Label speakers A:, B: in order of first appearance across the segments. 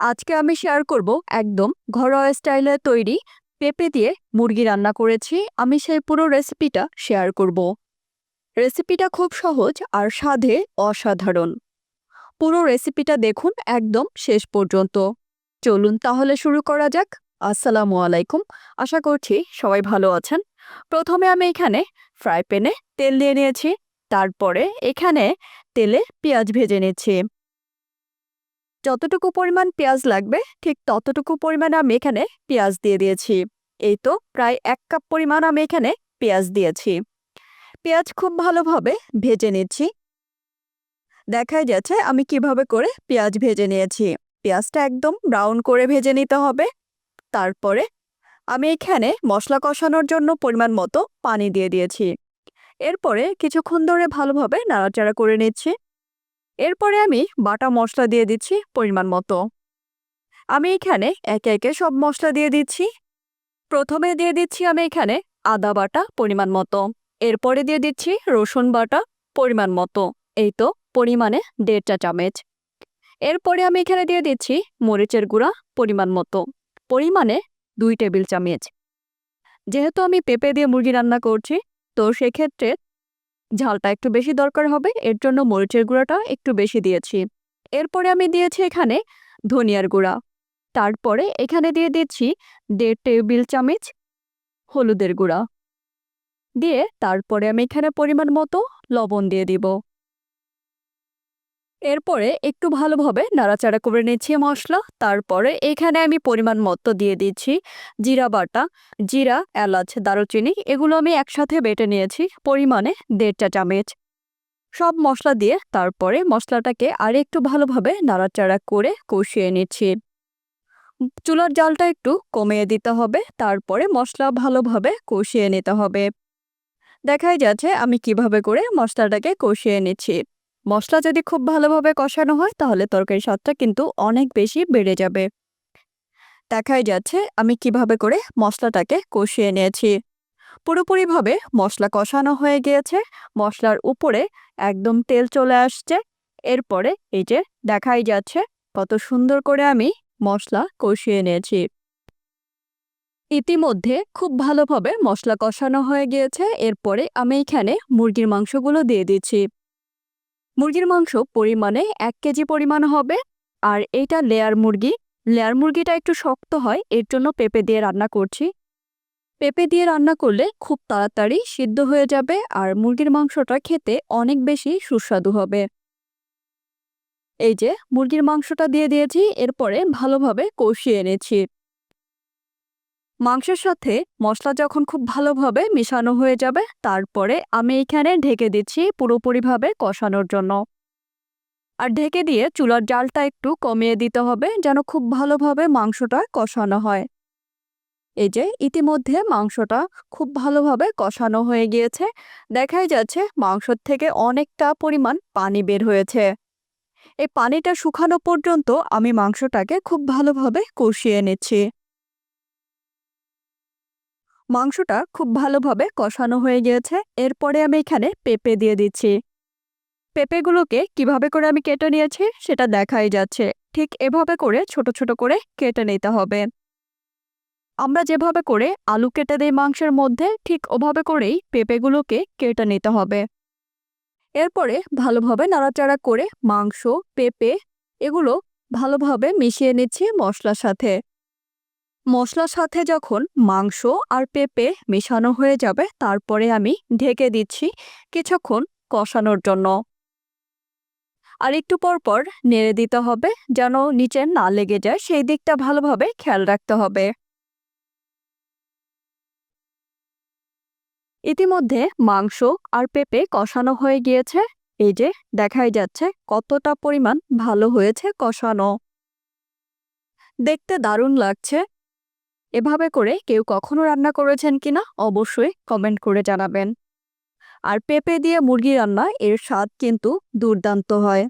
A: আজকে আমি শেয়ার করব একদম ঘরোয়া স্টাইলে তৈরি পেঁপে দিয়ে মুরগি রান্না করেছি। আমি সেই পুরো রেসিপিটা শেয়ার করব। রেসিপিটা খুব সহজ আর স্বাদে অসাধারণ। পুরো রেসিপিটা দেখুন একদম শেষ পর্যন্ত। চলুন তাহলে শুরু করা যাক। আসসালামু আলাইকুম। আশা করছি সবাই ভালো আছেন। প্রথমে আমি এখানে ফ্রাই প্যানে তেল দিয়ে নিয়েছি। তারপরে এখানে তেলে পেঁয়াজ ভেজে নিচ্ছি। যতটুকু পরিমাণ পেঁয়াজ লাগবে, ঠিক ততটুকু পরিমাণ আমি এখানে পেঁয়াজ দিয়ে দিয়েছি। এই তো প্রায় এক কাপ পরিমাণ আমি এখানে পেঁয়াজ দিয়েছি। পেঁয়াজ খুব ভালোভাবে ভেজে নিচ্ছি। দেখা যাচ্ছে আমি কীভাবে করে পেঁয়াজ ভেজে নিয়েছি। পেঁয়াজটা একদম ব্রাউন করে ভেজে নিতে হবে। তারপরে আমি এখানে মশলা কষানোর জন্য পরিমাণ মতো পানি দিয়ে দিয়েছি। এরপরে কিছুক্ষণ ধরে ভালোভাবে নাড়াচাড়া করে নিচ্ছি। এরপরে আমি বাটা মশলা দিয়ে দিচ্ছি পরিমাণ মতো। আমি এখানে একে একে সব মশলা দিয়ে দিচ্ছি। প্রথমে দিয়ে দিচ্ছি আমি এখানে আদা বাটা পরিমাণ মতো। এরপরে দিয়ে দিচ্ছি রসুন বাটা পরিমাণ মতো। এই তো পরিমাণে দেড় চা চামচ। এরপরে আমি এখানে দিয়ে দিচ্ছি মরিচের গুঁড়া পরিমাণ মতো। পরিমাণে দুই টেবিল চামচ। যেহেতু আমি পেঁপে দিয়ে মুরগি রান্না করছি, তো সেক্ষেত্রে ঝালটা একটু বেশি দরকার হবে, এর জন্য মরিচের গুঁড়াটা একটু বেশি দিয়েছি। এরপরে আমি দিয়েছি এখানে ধনিয়ার গুঁড়া। তারপরে এখানে দিয়ে দিচ্ছি দেড় টেবিল চামচ হলুদের গুঁড়া। দিয়ে তারপরে আমি এখানে পরিমাণ মতো লবণ দিয়ে দিব। এরপরে একটু ভালোভাবে নাড়াচাড়া করে নিচ্ছি মশলা। তারপরে এখানে আমি পরিমাণ মতো দিয়ে দিচ্ছি জিরা বাটা, জিরা, এলাচ, দারুচিনি, এগুলো আমি একসাথে বেটে নিয়েছি পরিমাণে দেড় চা চামচ। সব মশলা দিয়ে তারপরে মশলাটাকে আর একটু ভালোভাবে নাড়াচাড়া করে কষিয়ে নিচ্ছি। চুলার জালটা একটু কমিয়ে দিতে হবে, তারপরে মশলা ভালোভাবে কষিয়ে নিতে হবে। দেখাই যাচ্ছে আমি কীভাবে করে মশলাটাকে কষিয়ে নিচ্ছি। মশলা যদি খুব ভালোভাবে কষানো হয়, তাহলে তরকারির স্বাদটা কিন্তু অনেক বেশি বেড়ে যাবে। দেখাই যাচ্ছে আমি কীভাবে করে মশলাটাকে কষিয়ে নিয়েছি। পুরোপুরিভাবে মশলা কষানো হয়ে গিয়েছে। মশলার উপরে একদম তেল চলে আসছে। এরপরে এই যে দেখাই যাচ্ছে কত সুন্দর করে আমি মশলা কষিয়ে নিয়েছি। ইতিমধ্যে খুব ভালোভাবে মশলা কষানো হয়ে গিয়েছে। এরপরে আমি এখানে মুরগির মাংসগুলো দিয়ে দিচ্ছি। মুরগির মাংস পরিমাণে এক কেজি পরিমাণ হবে, আর এইটা লেয়ার মুরগি। লেয়ার মুরগিটা একটু শক্ত হয়, এর জন্য পেঁপে দিয়ে রান্না করছি। পেঁপে দিয়ে রান্না করলে খুব তাড়াতাড়ি সিদ্ধ হয়ে যাবে, আর মুরগির মাংসটা খেতে অনেক বেশি সুস্বাদু হবে। এই যে, মুরগির মাংসটা দিয়ে দিয়েছি, এরপরে ভালোভাবে কষিয়ে এনেছি। মাংসের সাথে মশলা যখন খুব ভালোভাবে মিশানো হয়ে যাবে, তারপরে আমি এখানে ঢেকে দিচ্ছি পুরোপুরিভাবে কষানোর জন্য। আর ঢেকে দিয়ে চুলার জালটা একটু কমিয়ে দিতে হবে যেন খুব ভালোভাবে মাংসটা কষানো হয়। এই যে, ইতিমধ্যে মাংসটা খুব ভালোভাবে কষানো হয়ে গিয়েছে। দেখাই যাচ্ছে মাংসর থেকে অনেকটা পরিমাণ পানি বের হয়েছে। এই পানিটা শুকানো পর্যন্ত আমি মাংসটাকে খুব ভালোভাবে কষিয়ে নিচ্ছি। মাংসটা খুব ভালোভাবে কষানো হয়ে গিয়েছে। এরপরে আমি এখানে পেঁপে দিয়ে দিচ্ছি। পেঁপেগুলোকে কীভাবে করে আমি কেটে নিয়েছি সেটা দেখাই যাচ্ছে। ঠিক এভাবে করে ছোট ছোট করে কেটে নিতে হবে। আমরা যেভাবে করে আলু কেটে দিই মাংসের মধ্যে, ঠিক ওভাবে করেই পেঁপেগুলোকে কেটে নিতে হবে। এরপরে ভালোভাবে নাড়াচাড়া করে মাংস, পেঁপে এগুলো ভালোভাবে মিশিয়ে নিচ্ছি মশলার সাথে। মশলার সাথে যখন মাংস আর পেঁপে মেশানো হয়ে যাবে, তারপরে আমি ঢেকে দিচ্ছি কিছুক্ষণ কষানোর জন্য। আর একটু পর পর নেড়ে দিতে হবে, যেন নিচে না লেগে যায়। সেই দিকটা ভালোভাবে খেয়াল রাখতে হবে। ইতিমধ্যে মাংস আর পেঁপে কষানো হয়ে গিয়েছে। এই যে, দেখাই যাচ্ছে কতটা পরিমাণ ভালো হয়েছে কষানো। দেখতে দারুণ লাগছে। এভাবে করে কেউ কখনো রান্না করেছেন কিনা অবশ্যই কমেন্ট করে জানাবেন। আর পেঁপে দিয়ে মুরগি রান্না এর স্বাদ কিন্তু দুর্দান্ত হয়।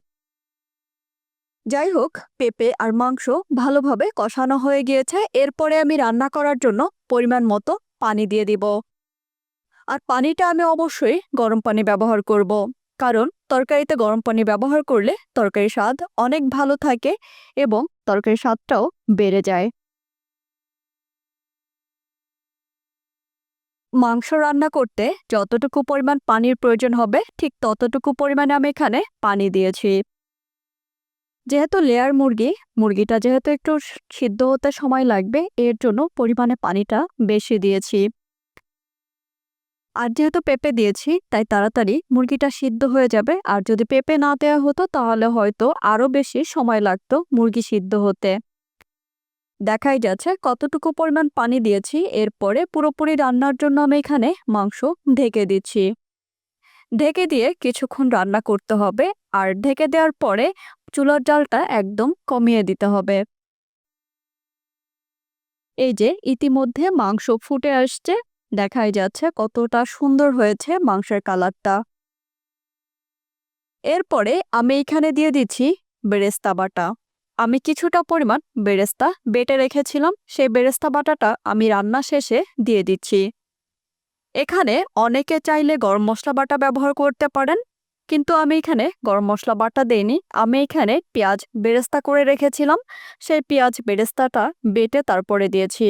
A: যাই হোক পেঁপে আর মাংস ভালোভাবে কষানো হয়ে গিয়েছে, এরপরে আমি রান্না করার জন্য পরিমাণ মতো পানি দিয়ে দিব। আর পানিটা আমি অবশ্যই গরম পানি ব্যবহার করব, কারণ তরকারিতে গরম পানি ব্যবহার করলে তরকারির স্বাদ অনেক ভালো থাকে এবং তরকারির স্বাদটাও বেড়ে যায়। মাংস রান্না করতে যতটুকু পরিমাণ পানির প্রয়োজন হবে, ঠিক ততটুকু পরিমাণে আমি এখানে পানি দিয়েছি। যেহেতু লেয়ার মুরগি, মুরগিটা যেহেতু একটু সিদ্ধ হতে সময় লাগবে, এর জন্য পরিমাণে পানিটা বেশি দিয়েছি। আর যেহেতু পেঁপে দিয়েছি, তাই তাড়াতাড়ি মুরগিটা সিদ্ধ হয়ে যাবে, আর যদি পেঁপে না দেওয়া হতো তাহলে হয়তো আরও বেশি সময় লাগতো মুরগি সিদ্ধ হতে। দেখাই যাচ্ছে কতটুকু পরিমাণ পানি দিয়েছি। এরপরে পুরোপুরি রান্নার জন্য আমি এখানে মাংস ঢেকে দিচ্ছি। ঢেকে দিয়ে কিছুক্ষণ রান্না করতে হবে আর ঢেকে দেওয়ার পরে চুলার জালটা একদম কমিয়ে দিতে হবে। এই যে ইতিমধ্যে মাংস ফুটে আসছে, দেখাই যাচ্ছে কতটা সুন্দর হয়েছে মাংসের কালারটা। এরপরে আমি এখানে দিয়ে দিচ্ছি বেরেস্তা বাটা। আমি কিছুটা পরিমাণ বেরেস্তা বেটে রেখেছিলাম। সেই বেরেস্তা বাটাটা আমি রান্না শেষে দিয়ে দিচ্ছি। এখানে অনেকে চাইলে গরম মশলা বাটা ব্যবহার করতে পারেন, কিন্তু আমি এখানে গরম মশলা বাটা দেইনি। আমি এখানে পেঁয়াজ বেরেস্তা করে রেখেছিলাম। সেই পেঁয়াজ বেরেস্তাটা বেটে তারপরে দিয়েছি।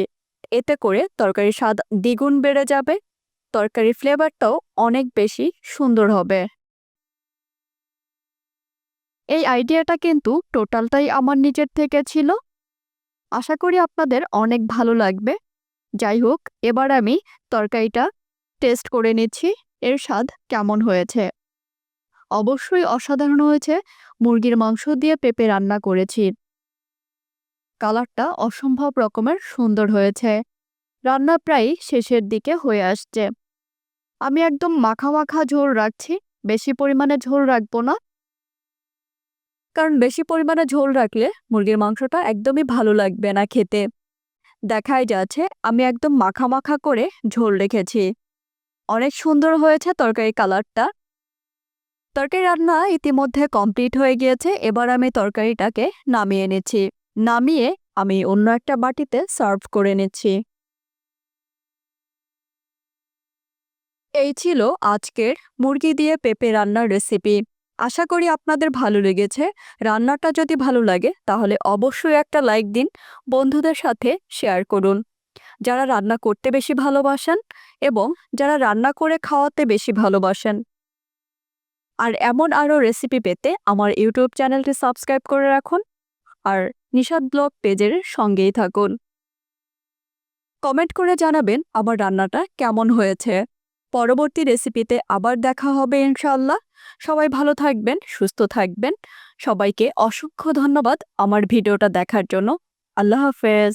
A: এতে করে তরকারির স্বাদ দ্বিগুণ বেড়ে যাবে। তরকারির ফ্লেভারটাও অনেক বেশি সুন্দর হবে। এই আইডিয়াটা কিন্তু টোটালটাই আমার নিজের থেকে ছিল। আশা করি আপনাদের অনেক ভালো লাগবে। যাই হোক, এবার আমি তরকারিটা টেস্ট করে নিচ্ছি, এর স্বাদ কেমন হয়েছে? অবশ্যই অসাধারণ হয়েছে, মুরগির মাংস দিয়ে পেঁপে রান্না করেছি। কালারটা অসম্ভব রকমের সুন্দর হয়েছে। রান্না প্রায় শেষের দিকে হয়ে আসছে। আমি একদম মাখা মাখা ঝোল রাখছি, বেশি পরিমাণে ঝোল রাখব না। কারণ বেশি পরিমাণে ঝোল রাখলে মুরগির মাংসটা একদমই ভালো লাগবে না খেতে। দেখাই যাচ্ছে, আমি একদম মাখা মাখা করে ঝোল রেখেছি। অনেক সুন্দর হয়েছে তরকারি কালারটা। তরকারি রান্না ইতিমধ্যে কমপ্লিট হয়ে গিয়েছে, এবার আমি তরকারিটাকে নামিয়ে নিচ্ছি। নামিয়ে আমি অন্য একটা বাটিতে সার্ভ করে নিচ্ছি। এই ছিল আজকের মুরগি দিয়ে পেঁপে রান্নার রেসিপি। আশা করি আপনাদের ভালো লেগেছে। রান্নাটা যদি ভালো লাগে, তাহলে অবশ্যই একটা লাইক দিন, বন্ধুদের সাথে শেয়ার করুন। যারা রান্না করতে বেশি ভালোবাসেন এবং যারা রান্না করে খাওয়াতে বেশি ভালোবাসেন। আর এমন আরও রেসিপি পেতে আমার ইউটিউব চ্যানেলটি সাবস্ক্রাইব করে রাখুন আর নিষাদ ব্লগ পেজের সঙ্গেই থাকুন। কমেন্ট করে জানাবেন আমার রান্নাটা কেমন হয়েছে। পরবর্তী রেসিপিতে আবার দেখা হবে ইনশাল্লাহ সবাই ভালো থাকবেন, সুস্থ থাকবেন। সবাইকে অসংখ্য ধন্যবাদ আমার ভিডিওটা দেখার জন্য। আল্লাহ হাফেজ।